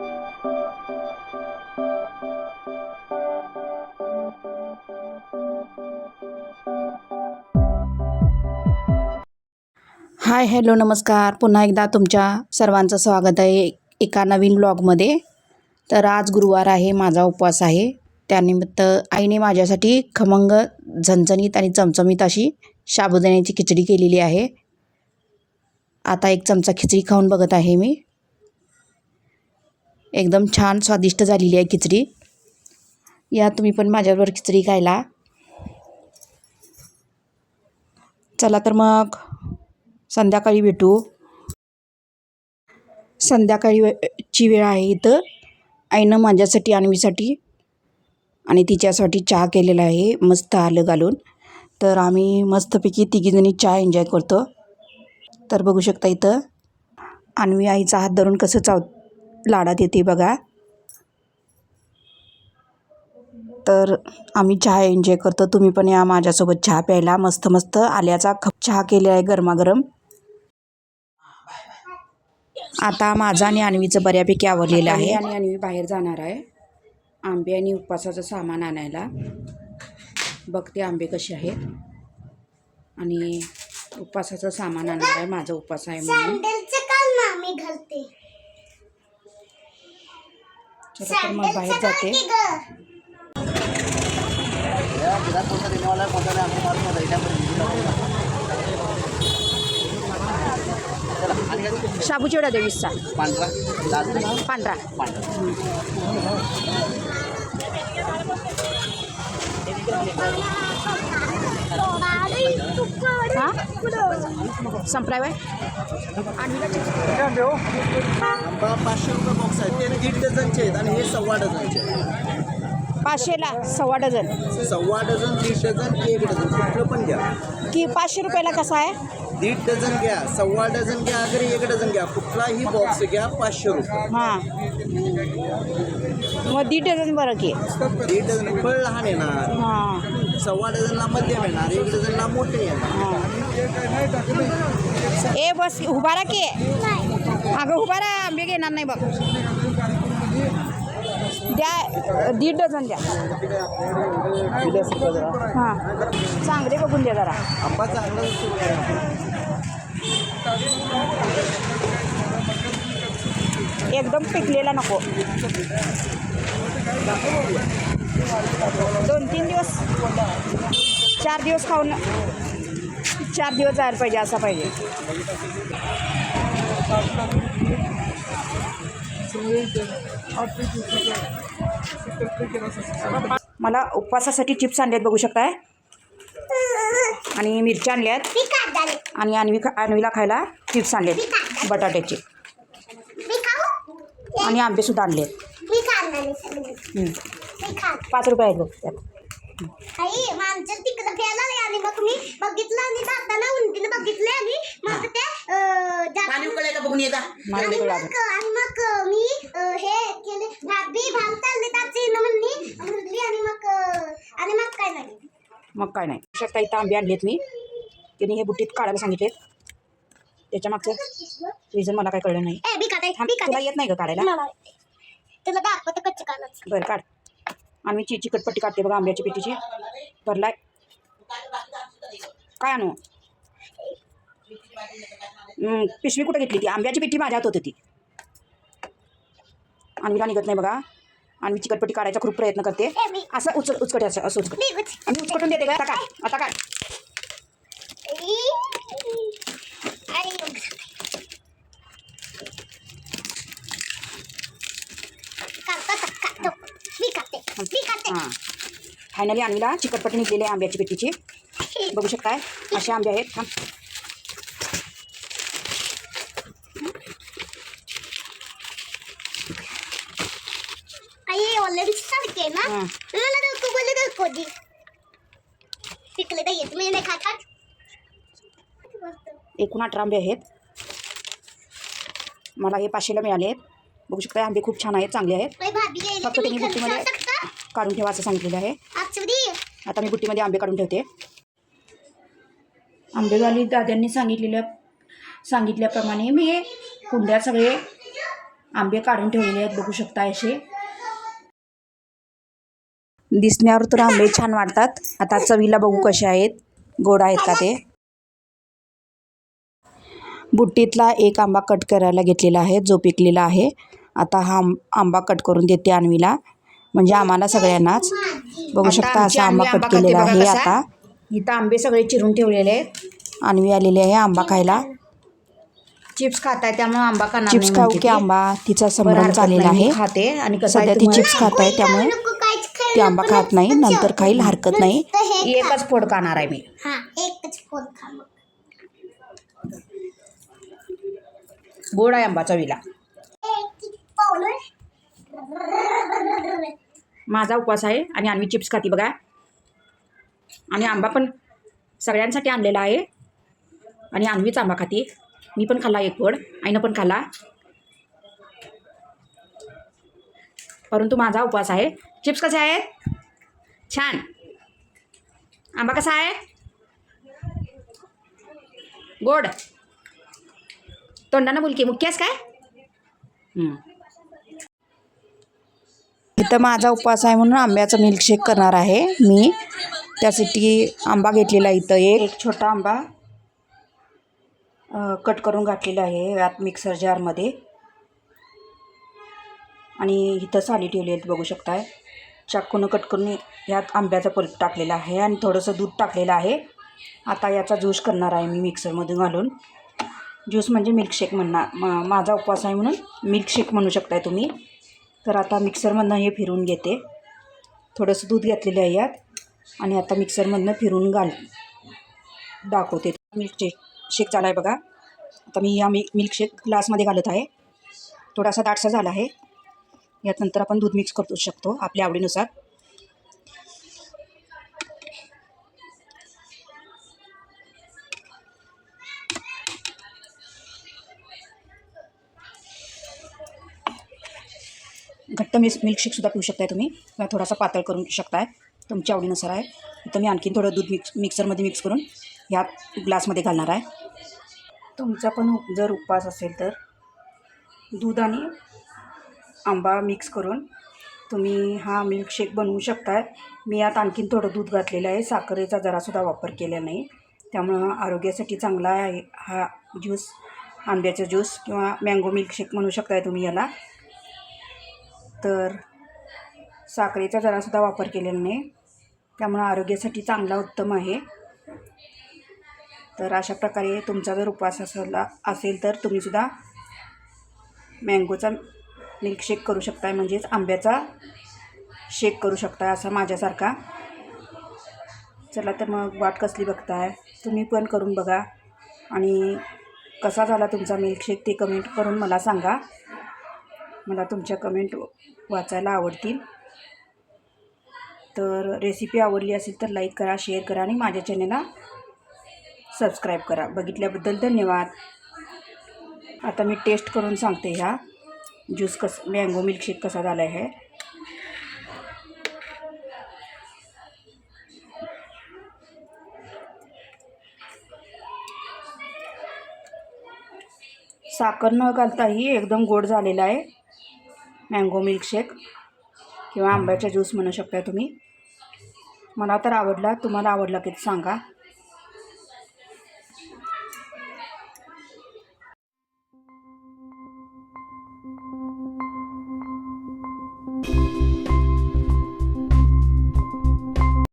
Hi hello नमस्कार. पुन्हा एकदा तुमच्या सर्वांचं स्वागत आहे एका नवीन ब्लॉगमध्ये तर आज गुरुवार आहे माझा उपवास आहे. त्यानिमित्त आईने माझ्यासाठी खमंग झणझणीत आणि चमचमीत अशी शाबुदाण्याची खिचडी केलेली आहे. आता एक चमचा खिचडी खाऊन बघत आहे मी. एकदम छान स्वादिष्ट झालेली आहे खिचडी. या तुम्ही पण माझ्याबरोबर खिचडी खायला. चला तर मग संध्याकाळी भेटू. संध्याकाळी वे- ची वेळ आहे इथं. आईनं माझ्यासाठी आणवीसाठी आणि तिच्यासाठी चहा केलेला आहे. मस्त आलं घालून. तर आम्ही मस्तपैकी तिघीजणी चहा एन्जॉय करतो. तर बघू शकता इथं. आणवी आईचा हात धरून कसं चाव लाडात येते बघा. तर आम्ही चहा एन्जॉय करतो. तुम्ही पण या माझ्यासोबत चहा प्यायला. मस्त मस्त आल्याचा खप चहा केला आहे गरमागरम. आता माझा आणि अन्वीचं बऱ्यापैकी आवडलेलं आहे. आणि अन्वी बाहेर जाणार आहे. आंबे आणि उपवासाचं सामान आणायला. बघते आंबे कसे आहेत. आणि उपवासाचं सामान आणणार आहे. माझा उपवास आहे म्हणून. चला तर मग बाहेर जाते की ग शाबू चिवडा दे वीसचा पांढरा लाल पांढरा हा संपलाय वय पाचशे रुपये बॉक्स आहे ते दीड डझनचे आहेत आणि हे सव्वा डझनचे आहेत. पाचशेला सव्वा डझन. सव्वा डझन दीड डझन एक डझन. कुठलं पण घ्या. की पाचशे रुपयाला कसा आहे? दीड डझन घ्या सव्वा डझन घ्या अगर एक डझन घ्या. कुठलाही बॉक्स घ्या पाचशे रुपये. हां. मग दीड डझन बरं की. दीड डझन. फळ लहान येणार. हां. सव्वा डझनला मध्यम येणार एक डझनला मोठे येणार ए बस उभारा की. अगं उभारा आंबे घेणार नाही बघ. द्या दीड डझन द्या. हां. चांगले बघून द्या जरा. आंबा चांगला. एकदम पिकलेला नको. दोन तीन दिवस? चार दिवस खाऊन चार दिवस जायला पाहिजे असा पाहिजे. मला उपवासासाठी चिप्स आणलेत बघू शकताय. आणि मिरच्या आणल्यात आणि अन्वी अन्वीला खायला चिप्स आणलेत बटाट्याचे. आणि आंबेसुद्धा आणलेत पाच रुपये आहेत बघ त्यात. आई तिकडं आणि मग मी बघितलं आणि जाताना उंटीनं बघितलं आणि मग ते बघून येता? आणि मग लागलं. आणि मग मी हे केले भाभी भाल चालले त्याची म्हणली आणि मग आणि मग काय नाही. मग काय नाही. शकता इथं आंबे आणलेत मी. त्यांनी हे बुट्टीत काढायला सांगितलेत. त्याच्या मागचं रिझन मला काय कळलं नाही. तुला येत नाही का काढायला. दाखवते कच्चे कानाच. बरं काढ. आणि मी ची चिकटपट्टी काढते बघा आंब्याची पेटीची भरलाय. काय आणू? पिशवी कुठं घेतली ती? आंब्याची पेटी माझ्या हात होती ती. आणवीला निघत नाही बघा. आणि मी चिकटपट्टी काढायचा खूप प्रयत्न करते. असं उचल उचकट असं असं उचकट. आणि उचकटून देते का आता काय आता काय ई- आणि मग काढता तर काढतो. मी काढते मी काढते हां. फायनली आणवीला चिकटपट्टी निघलेली आहे आंब्याची पेटीची. बघू शकताय. असे आंबे आहेत. ऑलरेडी सारखे ना? हां. पिकले येत मी नाही एकूण अठरा आंबे आहेत. मला हे पाचशेला मिळाले आहेत. बघू शकता आंबे खूप छान आहेत चांगले आहेत. फक्त तुम्ही त्यांनी काढून ठेवा असं सांगितलेलं आहे. आता मी बुट्टीमध्ये आंबे काढून ठेवते. आंबेवाली दादांनी सांगितलेल्या सांगितल्याप्रमाणे मी हे कुंड्यात सगळे आंबे काढून ठेवलेले आहेत बघू शकता असे. दिसण्यावर तर आंबे छान वाटतात आता चवीला बघू कसे आहेत. गोड आहेत का ते. बुट्टीतला एक आंबा कट करायला घेतलेला आहे जो पिकलेला आहे. आता हा आंबा कट करून देते अन्वीला म्हणजे आम्हाला सगळ्यांनाच. बघू शकता असा आंबा कट केलेला आहे आता. इथं आंबे सगळे चिरून ठेवलेले आहेत. अन्वी आलेली आहे आंबा खायला. चिप्स खात आहे त्यामुळे आंबा खाणार चिप्स खाऊ की. आंबा तिचा संभ्रम झालेला नाही, आहे. खाते आणि कसं आहे सध्या ती चिप्स खात आहे त्यामुळे ती आंबा खात नाही नंतर. खाईल हरकत नाही. खा. एकच फोड खाणार आहे मी. हा एकच खा गोड आहे आंबा चवीला एक पावलं. माझा उपवास आहे आणि आणवी चिप्स खाती बघा. आणि आंबा पण सगळ्यांसाठी आणलेला आहे. आणि आणवीच आंबा खाती. मी पण खाल्ला एक वड आईनं पण खाल्ला. परंतु माझा उपवास आहे. चिप्स कसे आहेत? छान. आंबा कसा आहे? गोड. तोंडानं मुलकी मुख्यच काय? तर माझा उपवास आहे म्हणून आंब्याचा मिल्कशेक करणार आहे मी. त्यासाठी आंबा घेतलेला इथं एक. एक छोटा आंबा कट करून घातलेला आहे यात मिक्सर जारमध्ये आणि इथं साली ठेवली आहेत बघू शकताय. चाकूनं कट करून यात आंब्याचा पल्प टाकलेला आहे आणि थोडंसं दूध टाकलेलं आहे. आता याचा ज्यूस करणार आहे मी मिक्सरमध्ये घालून. ज्यूस म्हणजे मिल्कशेक म्हणणार माझा उपवास आहे म्हणून मिल्कशेक म्हणू शकताय तुम्ही. तर आता मिक्सरमधनं हे फिरून घेते. थोडंसं दूध घेतलेलं आहे यात आणि आता मिक्सरमधनं फिरून घाल दाखवते. मिल्कशेक शेक चालू आहे बघा. आता मी या मिल्क मिल्कशेक ग्लासमध्ये घालत आहे. थोडासा दाटसा झाला आहे. यात नंतर आपण दूध मिक्स करू शकतो आपल्या आवडीनुसार. घट्ट मिल्क मिल्कशेकसुद्धा पिऊ शकताय तुम्ही. किंवा थोडासा पातळ करून पिऊ शकताय. तुमच्या आवडीनुसार आहे. इथं मी आणखीन थोडं दूध मिक्स मिक्सरमध्ये मिक्स करून ह्यात ग्लासमध्ये घालणार आहे. तुमचा पण जर उपवास असेल तर दूध आणि आंबा मिक्स करून तुम्ही हा मिल्कशेक बनवू शकताय. मी यात आणखीन थोडं दूध घातलेलं आहे. साखरेचा जरासुद्धा वापर केला नाही. त्यामुळं आरोग्यासाठी चांगला आहे हा ज्यूस आंब्याचा ज्यूस किंवा मँगो मिल्कशेक म्हणू शकताय तुम्ही याला. तर साखरेचा जरासुद्धा वापर केलेला नाही. त्यामुळं आरोग्यासाठी चांगला उत्तम आहे. तर अशा प्रकारे तुमचा जर उपवास असला असेल तर तुम्हीसुद्धा मँगोचा मिल्कशेक करू शकताय. म्हणजेच आंब्याचा शेक करू शकताय असा माझ्यासारखा. चला तर मग वाट कसली बघताय तुम्ही पण करून बघा. आणि कसा झाला तुमचा मिल्कशेक ते कमेंट करून मला सांगा. मला तुमच्या कमेंट वाचायला आवडतील. तर रेसिपी आवडली असेल तर लाईक करा शेअर करा आणि माझ्या चॅनेलला सबस्क्राईब करा. बघितल्याबद्दल धन्यवाद. आता मी टेस्ट करून सांगते ह्या. ज्यूस कस मँगो मिल्कशेक कसा झाला आहे साखर न घालताही एकदम गोड झालेला आहे. मँगो मिल्कशेक किंवा आंब्याचा ज्यूस म्हणू शकता तुम्ही. मला तर आवडला. तुम्हाला आवडला की सांगा.